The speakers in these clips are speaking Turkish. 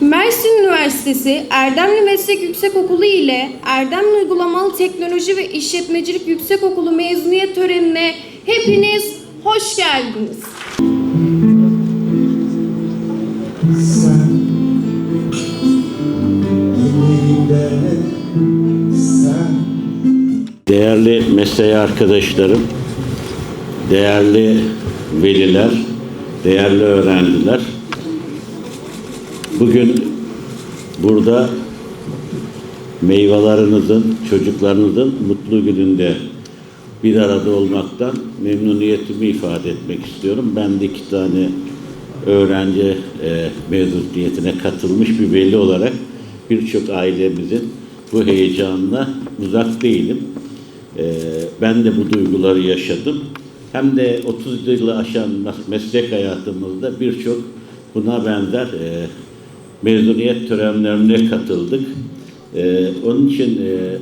Mersin Üniversitesi Erdemli Meslek Yüksekokulu ile Erdemli Uygulamalı Teknoloji ve İşletmecilik Yüksekokulu mezuniyet törenine hepiniz hoş geldiniz. Değerli mesai arkadaşlarım, değerli veliler, değerli öğrenciler, bugün burada meyvelerinizin, çocuklarınızın mutlu gününde bir arada olmaktan memnuniyetimi ifade etmek istiyorum. Ben de iki tane öğrenci e, mezuniyetine katılmış bir veli olarak birçok ailemizin bu heyecanına uzak değilim. Ee, ben de bu duyguları yaşadım. Hem de 30 yılı aşan mes- meslek hayatımızda birçok buna benzer e, mezuniyet törenlerine katıldık. E, onun için e,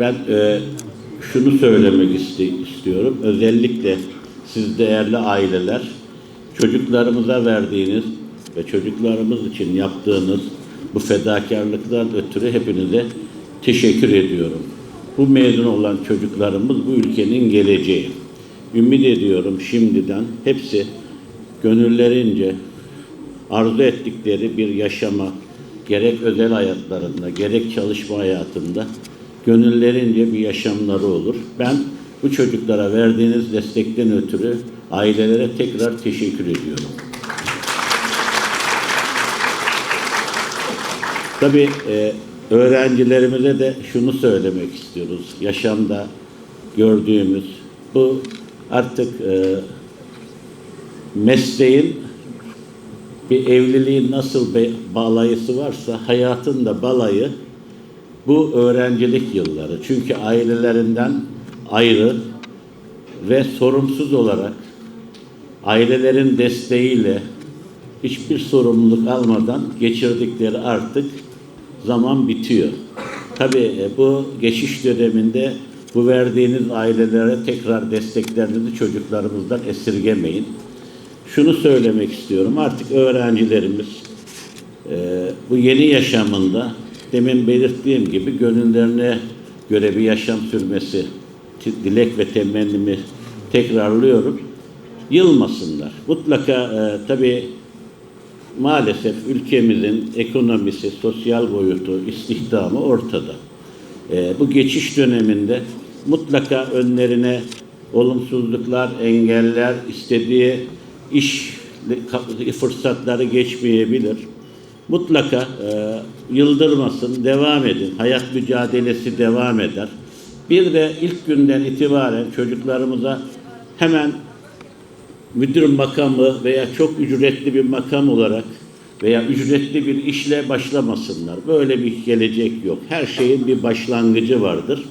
ben e, şunu söylemek iste- istiyorum. Özellikle siz değerli aileler, çocuklarımıza verdiğiniz ve çocuklarımız için yaptığınız bu fedakarlıktan ötürü hepinize teşekkür ediyorum. Bu mezun olan çocuklarımız bu ülkenin geleceği. Ümit ediyorum şimdiden hepsi gönüllerince arzu ettikleri bir yaşama gerek özel hayatlarında gerek çalışma hayatında gönüllerince bir yaşamları olur. Ben bu çocuklara verdiğiniz destekten ötürü ailelere tekrar teşekkür ediyorum. Tabii e, öğrencilerimize de şunu söylemek istiyoruz. Yaşamda gördüğümüz bu artık e, mesleğin bir evliliğin nasıl bir balayısı varsa hayatın da balayı bu öğrencilik yılları. Çünkü ailelerinden ayrı ve sorumsuz olarak ailelerin desteğiyle hiçbir sorumluluk almadan geçirdikleri artık zaman bitiyor. Tabii e, bu geçiş döneminde bu verdiğiniz ailelere tekrar desteklerinizi çocuklarımızdan esirgemeyin. Şunu söylemek istiyorum. Artık öğrencilerimiz e, bu yeni yaşamında demin belirttiğim gibi gönüllerine göre bir yaşam sürmesi dilek ve temennimi tekrarlıyorum. Yılmasınlar. Mutlaka e, tabii maalesef ülkemizin ekonomisi, sosyal boyutu, istihdamı ortada. Ee, bu geçiş döneminde mutlaka önlerine olumsuzluklar, engeller, istediği iş fırsatları geçmeyebilir. Mutlaka e, yıldırmasın, devam edin. Hayat mücadelesi devam eder. Bir de ilk günden itibaren çocuklarımıza hemen müdür makamı veya çok ücretli bir makam olarak veya ücretli bir işle başlamasınlar. Böyle bir gelecek yok. Her şeyin bir başlangıcı vardır.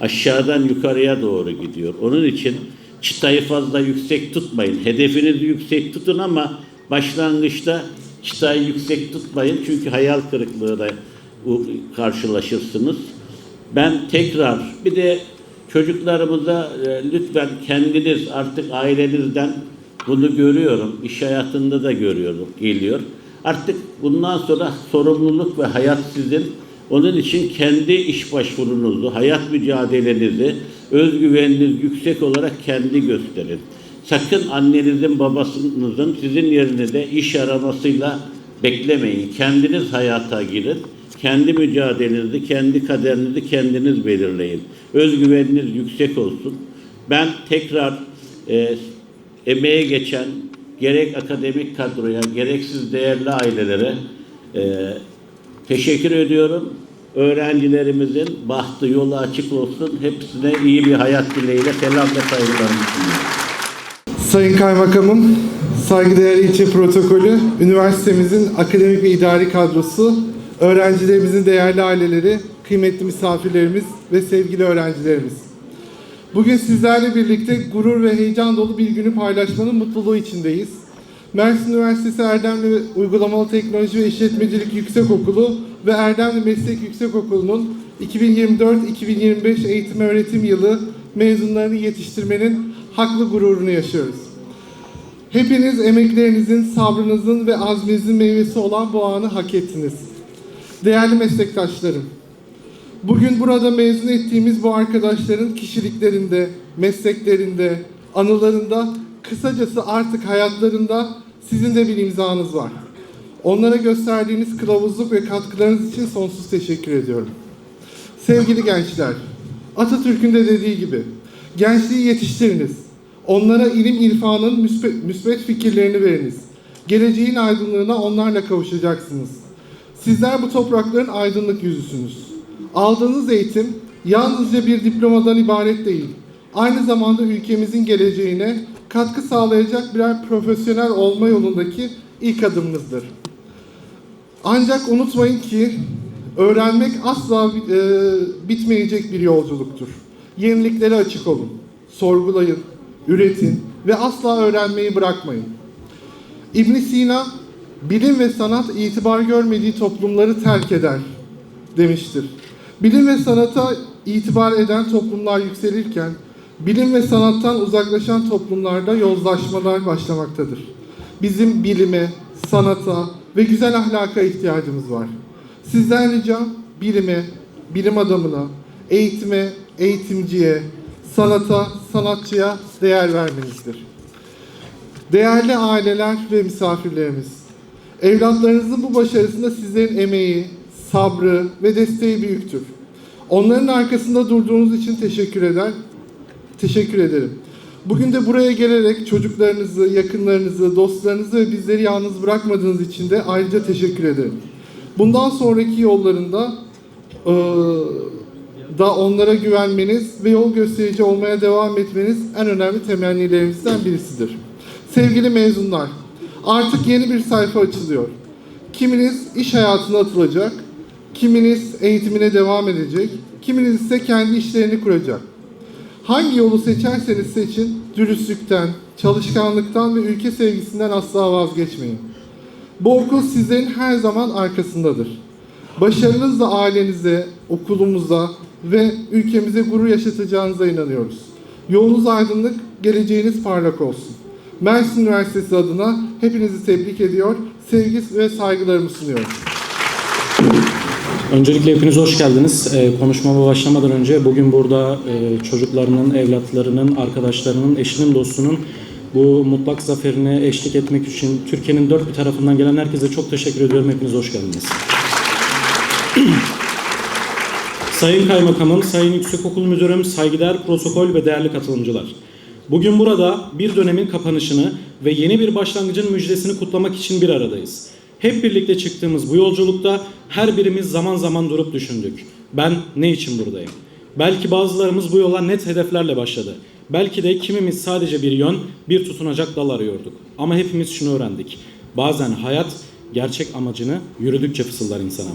Aşağıdan yukarıya doğru gidiyor. Onun için çıtayı fazla yüksek tutmayın. Hedefinizi yüksek tutun ama başlangıçta çıtayı yüksek tutmayın. Çünkü hayal kırıklığına karşılaşırsınız. Ben tekrar bir de çocuklarımıza e, lütfen kendiniz artık ailenizden bunu görüyorum. iş hayatında da görüyorum, geliyor. Artık bundan sonra sorumluluk ve hayat sizin. Onun için kendi iş başvurunuzu, hayat mücadelenizi, özgüveniniz yüksek olarak kendi gösterin. Sakın annenizin, babasınızın sizin yerinize iş aramasıyla beklemeyin. Kendiniz hayata girin. Kendi mücadelenizi, kendi kaderinizi kendiniz belirleyin. Özgüveniniz yüksek olsun. Ben tekrar e, emeğe geçen gerek akademik kadroya, gereksiz değerli ailelere e, teşekkür ediyorum. Öğrencilerimizin bahtı yolu açık olsun. Hepsine iyi bir hayat dileğiyle selam ve saygılarımı. Sayın Kaymakamım, saygıdeğer ilçe protokolü, üniversitemizin akademik ve idari kadrosu, öğrencilerimizin değerli aileleri, kıymetli misafirlerimiz ve sevgili öğrencilerimiz. Bugün sizlerle birlikte gurur ve heyecan dolu bir günü paylaşmanın mutluluğu içindeyiz. Mersin Üniversitesi Erdemli Uygulamalı Teknoloji ve İşletmecilik Yüksekokulu ve Erdemli Meslek Yüksekokulu'nun 2024-2025 eğitim öğretim yılı mezunlarını yetiştirmenin haklı gururunu yaşıyoruz. Hepiniz emeklerinizin, sabrınızın ve azminizin meyvesi olan bu anı hak ettiniz. Değerli meslektaşlarım, bugün burada mezun ettiğimiz bu arkadaşların kişiliklerinde, mesleklerinde, anılarında, kısacası artık hayatlarında sizin de bir imzanız var. Onlara gösterdiğiniz kılavuzluk ve katkılarınız için sonsuz teşekkür ediyorum. Sevgili gençler, Atatürk'ün de dediği gibi, gençliği yetiştiriniz. Onlara ilim irfanın müsbet, müsbet fikirlerini veriniz. Geleceğin aydınlığına onlarla kavuşacaksınız. Sizler bu toprakların aydınlık yüzüsünüz. Aldığınız eğitim yalnızca bir diplomadan ibaret değil. Aynı zamanda ülkemizin geleceğine katkı sağlayacak birer profesyonel olma yolundaki ilk adımınızdır. Ancak unutmayın ki öğrenmek asla e, bitmeyecek bir yolculuktur. Yeniliklere açık olun, sorgulayın, üretin ve asla öğrenmeyi bırakmayın. İbn Sina, bilim ve sanat itibar görmediği toplumları terk eder demiştir. Bilim ve sanata itibar eden toplumlar yükselirken, bilim ve sanattan uzaklaşan toplumlarda yozlaşmalar başlamaktadır. Bizim bilime, sanata ve güzel ahlaka ihtiyacımız var. Sizden ricam bilime, bilim adamına, eğitime, eğitimciye, sanata, sanatçıya değer vermenizdir. Değerli aileler ve misafirlerimiz, evlatlarınızın bu başarısında sizlerin emeği, sabrı ve desteği büyüktür. Onların arkasında durduğunuz için teşekkür eder, teşekkür ederim. Bugün de buraya gelerek çocuklarınızı, yakınlarınızı, dostlarınızı ve bizleri yalnız bırakmadığınız için de ayrıca teşekkür ederim. Bundan sonraki yollarında eee, da onlara güvenmeniz ve yol gösterici olmaya devam etmeniz en önemli temennilerimizden birisidir. Sevgili mezunlar, artık yeni bir sayfa açılıyor. Kiminiz iş hayatına atılacak, kiminiz eğitimine devam edecek, kiminiz ise kendi işlerini kuracak. Hangi yolu seçerseniz seçin, dürüstlükten, çalışkanlıktan ve ülke sevgisinden asla vazgeçmeyin. Bu okul sizlerin her zaman arkasındadır. Başarınızla ailenize, okulumuza ve ülkemize gurur yaşatacağınıza inanıyoruz. Yolunuz aydınlık, geleceğiniz parlak olsun. Mersin Üniversitesi adına hepinizi tebrik ediyor, sevgi ve saygılarımı sunuyorum. Öncelikle hepiniz hoş geldiniz. Ee, konuşmama başlamadan önce bugün burada e, çocuklarının, evlatlarının, arkadaşlarının, eşinin, dostunun bu mutlak zaferine eşlik etmek için Türkiye'nin dört bir tarafından gelen herkese çok teşekkür ediyorum. Hepiniz hoş geldiniz. Sayın Kaymakamım, Sayın Yüksekokul Müdürüm, saygıdeğer protokol ve değerli katılımcılar. Bugün burada bir dönemin kapanışını ve yeni bir başlangıcın müjdesini kutlamak için bir aradayız. Hep birlikte çıktığımız bu yolculukta her birimiz zaman zaman durup düşündük. Ben ne için buradayım? Belki bazılarımız bu yola net hedeflerle başladı. Belki de kimimiz sadece bir yön, bir tutunacak dal arıyorduk. Ama hepimiz şunu öğrendik. Bazen hayat gerçek amacını yürüdükçe fısıldar insana.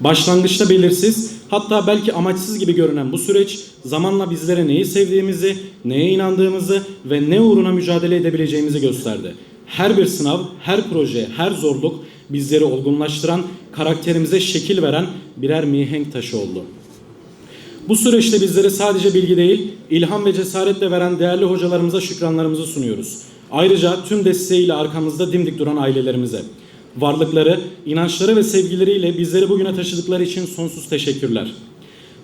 Başlangıçta belirsiz, hatta belki amaçsız gibi görünen bu süreç zamanla bizlere neyi sevdiğimizi, neye inandığımızı ve ne uğruna mücadele edebileceğimizi gösterdi. Her bir sınav, her proje, her zorluk bizleri olgunlaştıran, karakterimize şekil veren birer mihenk taşı oldu. Bu süreçte bizlere sadece bilgi değil, ilham ve cesaretle veren değerli hocalarımıza şükranlarımızı sunuyoruz. Ayrıca tüm desteğiyle arkamızda dimdik duran ailelerimize. Varlıkları, inançları ve sevgileriyle bizleri bugüne taşıdıkları için sonsuz teşekkürler.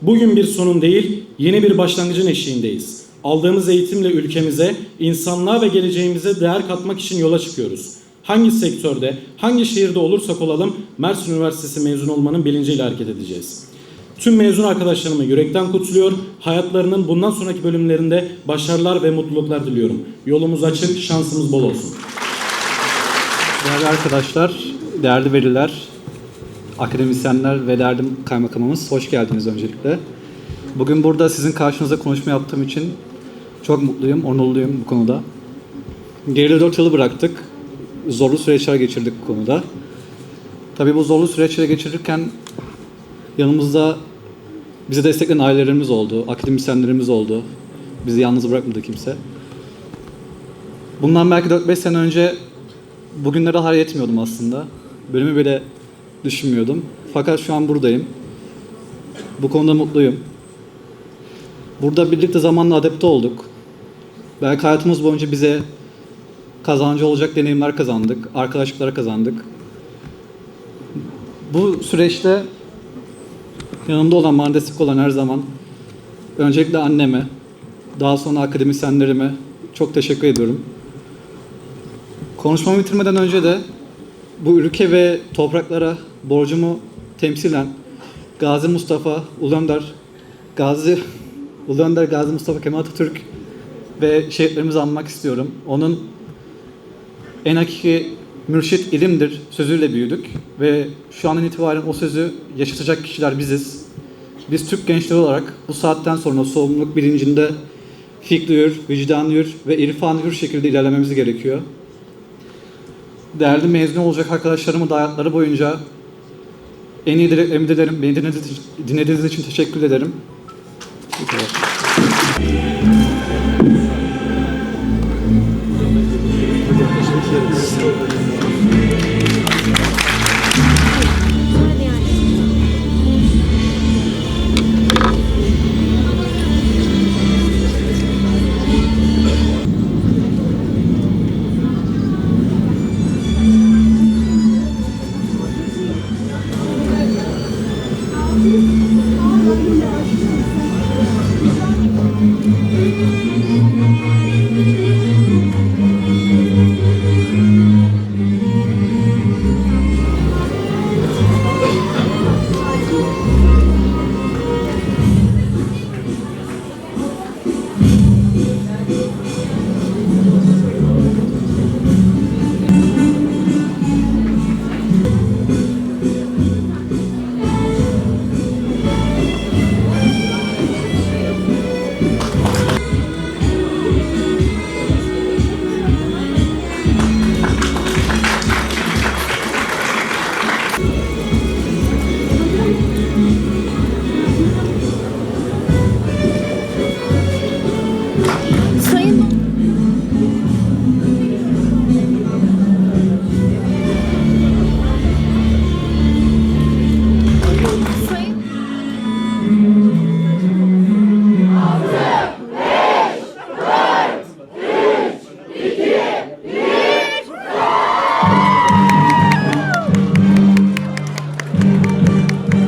Bugün bir sonun değil, yeni bir başlangıcın eşiğindeyiz. Aldığımız eğitimle ülkemize, insanlığa ve geleceğimize değer katmak için yola çıkıyoruz. Hangi sektörde, hangi şehirde olursak olalım Mersin Üniversitesi mezun olmanın bilinciyle hareket edeceğiz. Tüm mezun arkadaşlarımı yürekten kutluyor. Hayatlarının bundan sonraki bölümlerinde başarılar ve mutluluklar diliyorum. Yolumuz açık, şansımız bol olsun. Değerli arkadaşlar, değerli veliler, akademisyenler ve değerli kaymakamımız hoş geldiniz öncelikle. Bugün burada sizin karşınızda konuşma yaptığım için çok mutluyum, onurluyum bu konuda. Geride 4 yılı bıraktık. Zorlu süreçler geçirdik bu konuda. Tabii bu zorlu süreçleri geçirirken yanımızda bizi destekleyen ailelerimiz oldu, akademisyenlerimiz oldu. Bizi yalnız bırakmadı kimse. Bundan belki 4-5 sene önce bugünlere hayal etmiyordum aslında. Bölümü bile düşünmüyordum. Fakat şu an buradayım. Bu konuda mutluyum. Burada birlikte zamanla adapte olduk. Belki hayatımız boyunca bize kazancı olacak deneyimler kazandık, arkadaşlıklar kazandık. Bu süreçte yanımda olan, bana olan her zaman öncelikle anneme, daha sonra akademisyenlerime çok teşekkür ediyorum. Konuşmamı bitirmeden önce de bu ülke ve topraklara borcumu temsilen Gazi Mustafa Ulu Gazi Ulu Gazi Mustafa Kemal Atatürk ve şehitlerimizi anmak istiyorum. Onun en hakiki mürşit ilimdir sözüyle büyüdük ve şu andan itibaren o sözü yaşatacak kişiler biziz. Biz Türk gençleri olarak bu saatten sonra sorumluluk bilincinde fikri hür, ve irfanı hür şekilde ilerlememiz gerekiyor. Değerli mezun olacak arkadaşlarımı da hayatları boyunca en iyi dilerim. Beni dinlediğiniz için teşekkür ederim. Bu kadar. Jesus.